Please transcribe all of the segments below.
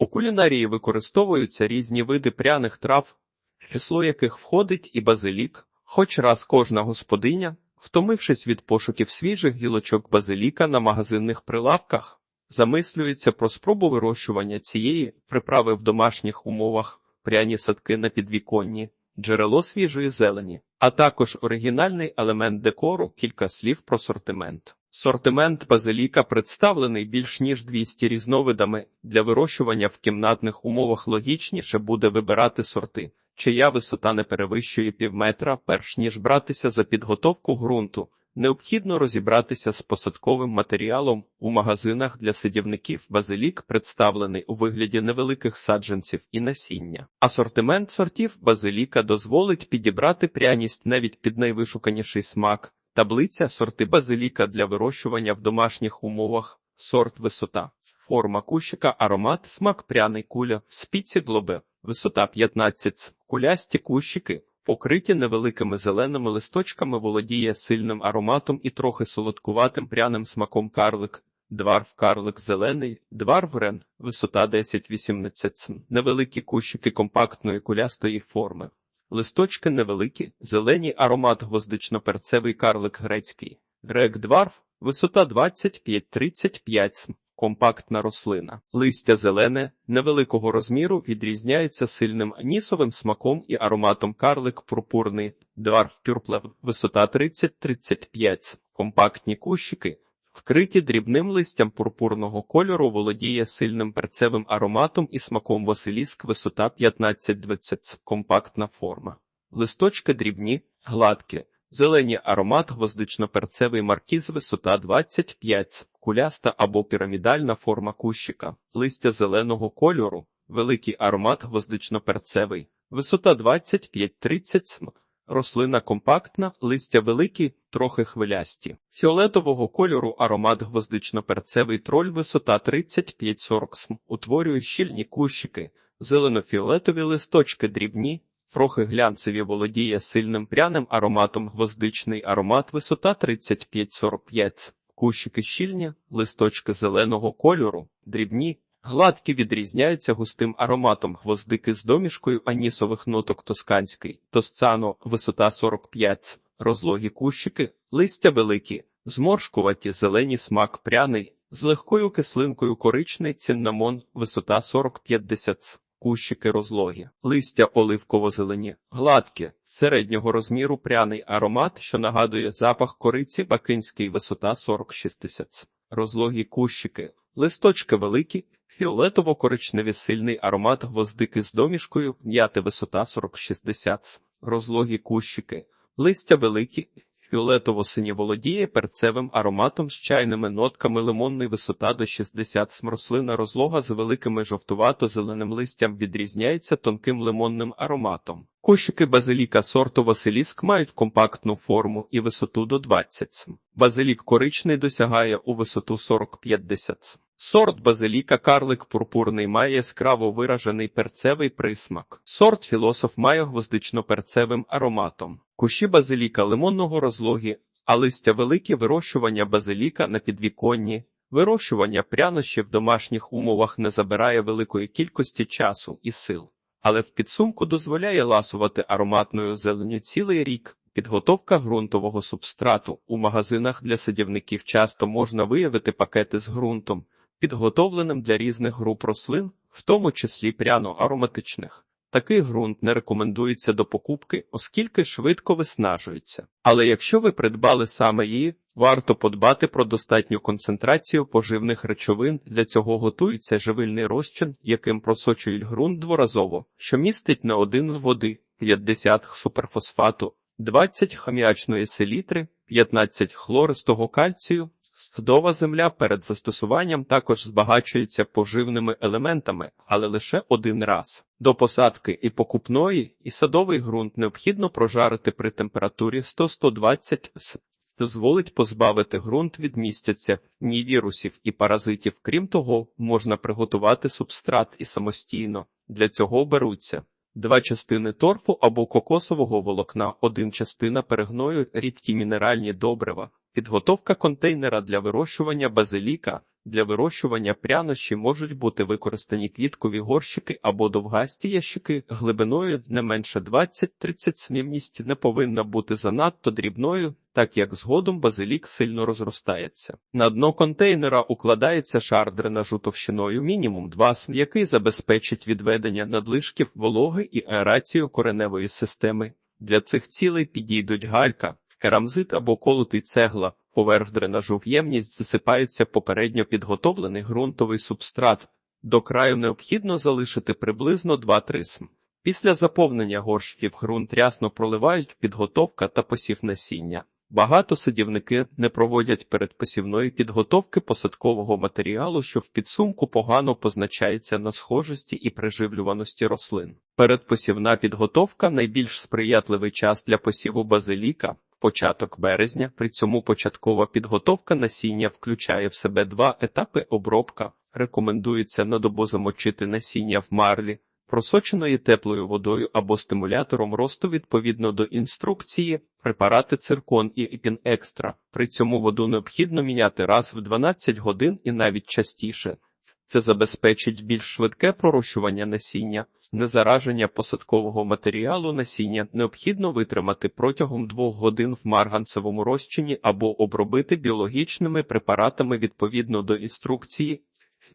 У кулінарії використовуються різні види пряних трав, число яких входить і базилік, хоч раз кожна господиня, втомившись від пошуків свіжих гілочок базиліка на магазинних прилавках, замислюється про спробу вирощування цієї приправи в домашніх умовах, пряні садки на підвіконні, джерело свіжої зелені, а також оригінальний елемент декору, кілька слів про сортимент. Сортимент базиліка представлений більш ніж 200 різновидами. Для вирощування в кімнатних умовах логічніше буде вибирати сорти, чия висота не перевищує півметра, перш ніж братися за підготовку ґрунту. Необхідно розібратися з посадковим матеріалом у магазинах для садівників. Базилік представлений у вигляді невеликих саджанців і насіння. Асортимент сортів базиліка дозволить підібрати пряність навіть під найвишуканіший смак. Таблиця сорти базиліка для вирощування в домашніх умовах, сорт висота, форма кущика, аромат, смак пряний куля, спіці глобе, висота 15, кулясті кущики, покриті невеликими зеленими листочками, володіє сильним ароматом і трохи солодкуватим пряним смаком карлик. Дварф карлик зелений, дварф рен, висота 10-18 невеликі кущики компактної кулястої форми. Листочки невеликі, зелені аромат гвоздично-перцевий карлик грецький. Грек дварф, висота 25-35 см, компактна рослина. Листя зелене, невеликого розміру, відрізняється сильним анісовим смаком і ароматом карлик пурпурний. Дварф пюрплев, висота 30-35 см, компактні кущики. Вкриті дрібним листям пурпурного кольору володіє сильним перцевим ароматом і смаком Василіск висота 15-20 компактна форма. Листочки дрібні, гладкі, зелені аромат гвоздично-перцевий маркіз висота 25, куляста або пірамідальна форма кущика, листя зеленого кольору, великий аромат гвоздично-перцевий, висота 25-30 см. Рослина компактна, листя великі, трохи хвилясті. Фіолетового кольору аромат гвоздично-перцевий троль висота 35-40 см. Утворює щільні кущики, зелено-фіолетові листочки дрібні, трохи глянцеві володіє сильним пряним ароматом гвоздичний аромат висота 35-45 см. Кущики щільні, листочки зеленого кольору, дрібні, Гладкі відрізняються густим ароматом гвоздики з домішкою анісових ноток тосканський, тосцано, висота 45, розлогі кущики, листя великі, зморшкуваті, зелені смак пряний, з легкою кислинкою коричний циннамон, висота 40-50, кущики розлогі, листя оливково-зелені, гладкі, середнього розміру пряний аромат, що нагадує запах кориці бакинський, висота 40-60, розлогі кущики, листочки великі, Фіолетово-коричневі сильний аромат гвоздики з домішкою, м'яти висота 40-60, розлогі кущики, листя великі, фіолетово-сині володіє перцевим ароматом з чайними нотками лимонний висота до 60 см. Рослина розлога з великими жовтувато-зеленим листям відрізняється тонким лимонним ароматом. Кущики базиліка сорту Василіск мають компактну форму і висоту до 20 см. Базилік коричний досягає у висоту 40-50 см. Сорт базиліка карлик пурпурний має яскраво виражений перцевий присмак. Сорт філософ має гвоздично-перцевим ароматом. Кущі базиліка лимонного розлогі, а листя великі вирощування базиліка на підвіконні. Вирощування прянощів в домашніх умовах не забирає великої кількості часу і сил, але в підсумку дозволяє ласувати ароматною зеленю цілий рік. Підготовка ґрунтового субстрату у магазинах для садівників часто можна виявити пакети з ґрунтом підготовленим для різних груп рослин, в тому числі пряно-ароматичних. Такий ґрунт не рекомендується до покупки, оскільки швидко виснажується. Але якщо ви придбали саме її, варто подбати про достатню концентрацію поживних речовин. Для цього готується живильний розчин, яким просочують ґрунт дворазово, що містить на один води 50 суперфосфату, 20 хаміачної селітри, 15 хлористого кальцію, Садова земля перед застосуванням також збагачується поживними елементами, але лише один раз. До посадки і покупної, і садовий ґрунт необхідно прожарити при температурі 100-120 С. Дозволить позбавити ґрунт від містяця, ні вірусів і паразитів. Крім того, можна приготувати субстрат і самостійно. Для цього беруться два частини торфу або кокосового волокна, один частина перегною, рідкі мінеральні добрива. Підготовка контейнера для вирощування базиліка Для вирощування прянощі можуть бути використані квіткові горщики або довгасті ящики глибиною не менше 20-30 смівність не повинна бути занадто дрібною, так як згодом базилік сильно розростається. На дно контейнера укладається шар дренажу товщиною мінімум 2 см, який забезпечить відведення надлишків вологи і аерацію кореневої системи. Для цих цілей підійдуть галька, керамзит або колотий цегла. Поверх дренажу в ємність засипається попередньо підготовлений ґрунтовий субстрат. До краю необхідно залишити приблизно 2-3 см. Після заповнення горщиків ґрунт рясно проливають підготовка та посів насіння. Багато садівники не проводять передпосівної підготовки посадкового матеріалу, що в підсумку погано позначається на схожості і приживлюваності рослин. Передпосівна підготовка найбільш сприятливий час для посіву базиліка. Початок березня, при цьому початкова підготовка насіння включає в себе два етапи обробка. Рекомендується на добу замочити насіння в марлі, просоченої теплою водою або стимулятором росту відповідно до інструкції, препарати циркон і епін екстра. При цьому воду необхідно міняти раз в 12 годин і навіть частіше. Це забезпечить більш швидке пророщування насіння, незараження посадкового матеріалу насіння необхідно витримати протягом двох годин в марганцевому розчині або обробити біологічними препаратами відповідно до інструкції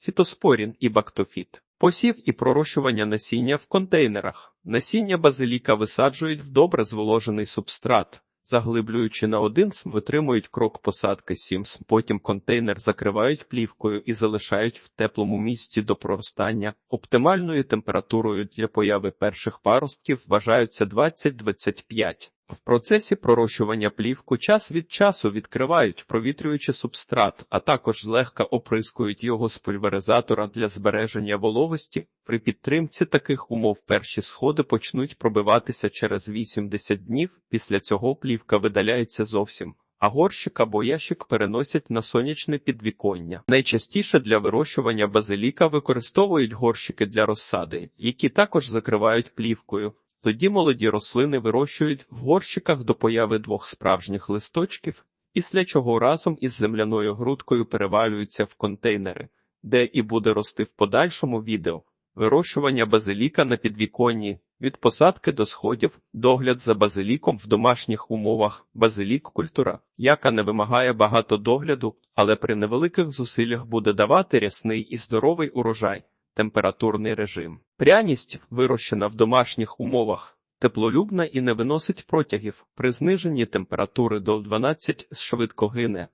фітоспорін і бактофіт. Посів і пророщування насіння в контейнерах. Насіння базиліка висаджують в добре зволожений субстрат. Заглиблюючи на один см, витримують крок посадки 7 см, потім контейнер закривають плівкою і залишають в теплому місці до проростання. Оптимальною температурою для появи перших паростків вважаються 20-25. В процесі пророщування плівку час від часу відкривають, провітрюючи субстрат, а також злегка оприскують його з пульверизатора для збереження вологості. При підтримці таких умов перші сходи почнуть пробиватися через 80 днів, після цього плівка видаляється зовсім. А горщик або ящик переносять на сонячне підвіконня. Найчастіше для вирощування базиліка використовують горщики для розсади, які також закривають плівкою. Тоді молоді рослини вирощують в горщиках до появи двох справжніх листочків, після чого разом із земляною грудкою перевалюються в контейнери, де і буде рости в подальшому відео. Вирощування базиліка на підвіконні від посадки до сходів, догляд за базиліком в домашніх умовах, базилік культура, яка не вимагає багато догляду, але при невеликих зусиллях буде давати рясний і здоровий урожай температурний режим. Пряність, вирощена в домашніх умовах, теплолюбна і не виносить протягів. При зниженні температури до 12 швидко гине.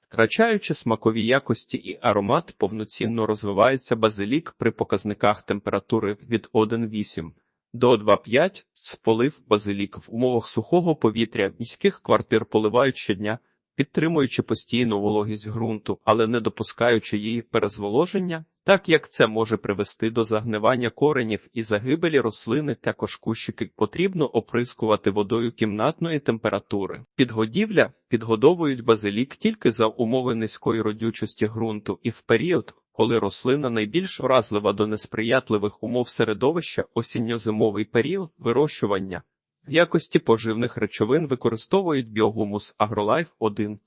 Втрачаючи смакові якості і аромат, повноцінно розвивається базилік при показниках температури від 1,8 до 2,5 сполив базилік в умовах сухого повітря міських квартир поливають щодня підтримуючи постійну вологість ґрунту, але не допускаючи її перезволоження, так як це може привести до загнивання коренів і загибелі рослини, також кущики потрібно оприскувати водою кімнатної температури. Підгодівля підгодовують базилік тільки за умови низької родючості ґрунту і в період, коли рослина найбільш вразлива до несприятливих умов середовища осінньо-зимовий період вирощування. В якості поживних речовин використовують біогумус Агролайф 1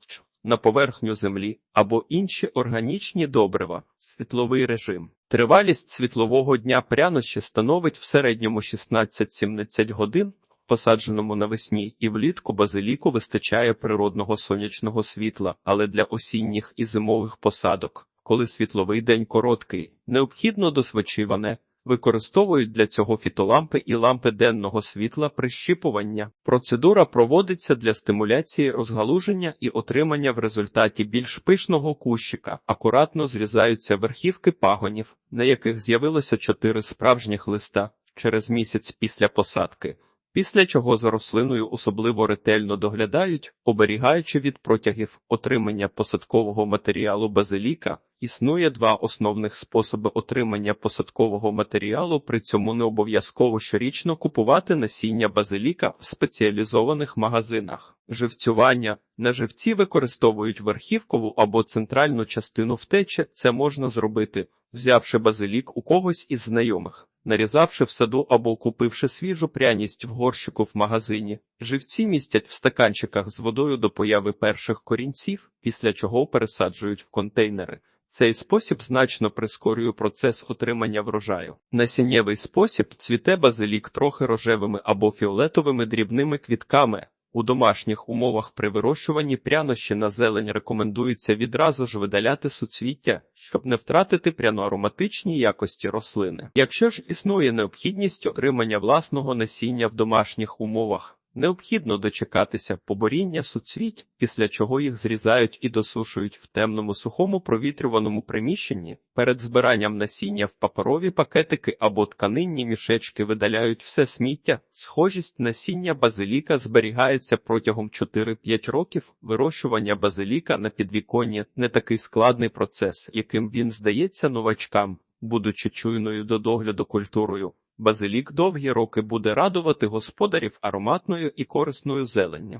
на поверхню землі або інші органічні добрива, світловий режим. Тривалість світлового дня прянощі становить в середньому 16-17 годин. Посадженому навесні і влітку базиліку вистачає природного сонячного світла, але для осінніх і зимових посадок, коли світловий день короткий, необхідно досвечиване, Використовують для цього фітолампи і лампи денного світла прищіпування. Процедура проводиться для стимуляції розгалуження і отримання в результаті більш пишного кущика. Акуратно зрізаються верхівки пагонів, на яких з'явилося чотири справжніх листа через місяць після посадки після чого за рослиною особливо ретельно доглядають, оберігаючи від протягів отримання посадкового матеріалу базиліка. Існує два основних способи отримання посадкового матеріалу, при цьому не обов'язково щорічно купувати насіння базиліка в спеціалізованих магазинах. Живцювання на живці використовують верхівкову або центральну частину втечі. Це можна зробити, взявши базилік у когось із знайомих нарізавши в саду або купивши свіжу пряність в горщику в магазині. Живці містять в стаканчиках з водою до появи перших корінців, після чого пересаджують в контейнери. Цей спосіб значно прискорює процес отримання врожаю. Насіннєвий спосіб цвіте базилік трохи рожевими або фіолетовими дрібними квітками. У домашніх умовах при вирощуванні прянощі на зелень рекомендується відразу ж видаляти суцвіття, щоб не втратити пряно-ароматичні якості рослини. Якщо ж існує необхідність отримання власного насіння в домашніх умовах, необхідно дочекатися поборіння суцвіть, після чого їх зрізають і досушують в темному сухому провітрюваному приміщенні. Перед збиранням насіння в паперові пакетики або тканинні мішечки видаляють все сміття. Схожість насіння базиліка зберігається протягом 4-5 років. Вирощування базиліка на підвіконні не такий складний процес, яким він здається новачкам, будучи чуйною до догляду культурою. Базилік довгі роки буде радувати господарів ароматною і корисною зеленню.